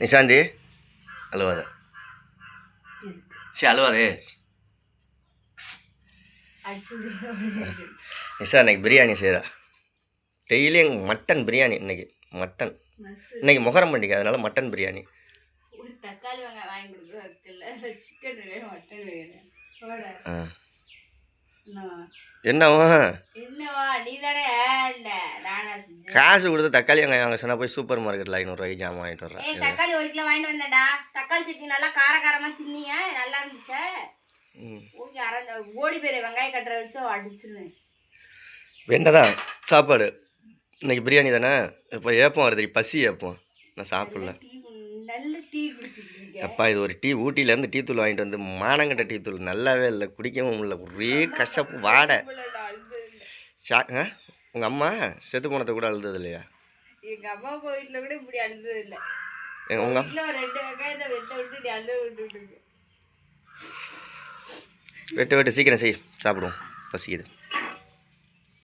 நிஷாந்தி அழுவாத. சரி அழுவாதே. நிஷா இன்னைக்கு பிரியாணி செய்கிறா டெய்லியும் மட்டன் பிரியாணி இன்னைக்கு. மட்டன். இன்னைக்கு முகரம் பண்டிகை அதனால மட்டன் பிரியாணி. தக்காளி வெங்காயம் வாங்கி கொடுக்க சிக்கன் வேணும் மட்டன் வேணும். என்னவா? என்னவா நீ தானே காசு. கொடுத்து தக்காளி வெங்காயம் வாங்க சொன்னா போய் சூப்பர் மார்க்கெட்டில் ஐநூறுரூவாய்க்கு ஜாமான் வாங்கிட்டு வர்றேன் தக்காளி ஒரு கிலோ வாங்கிட்டு வந்தேன்டா. தக்காளி சட்னி நல்லா காரகாரமா தின்னியா நல்லா இருந்துச்சா. ஓகே ஓடி போயிரு வெங்காயம் கட்டுற வச்சு அடிச்சிருவேன் வெண்டதான் சாப்பாடு. இன்னைக்கு பிரியாணி தானே? இப்போ ஏப்பம் வருது பசி ஏப்பம். நான் சாப்பிடல. நல்ல டீ அப்பா இது ஒரு டீ ஊட்டியிலேருந்து டீ தூள் வாங்கிட்டு வந்து மானங்கட்ட டீ தூள். நல்லாவே இல்லை குடிக்கவும் இல்லை ஒரே கஷ்டப்பு வாடை. ஆ? உங்கள் அம்மா செத்து போனதை கூட அழுதது இல்லையா? எங்க அம்மா வீட்டுல கூட இப்படி அழுதது இல்ல. உங்கள் வீட்டுல ரெண்டு வெங்காயத்தை வெட்ட விட்டு இப்படி அழுத விட்டுட்டு இருக்கு. வெட்டு வெட்டு சீக்கிரம் செய். சாப்பிடுவோம். பசிக்குது.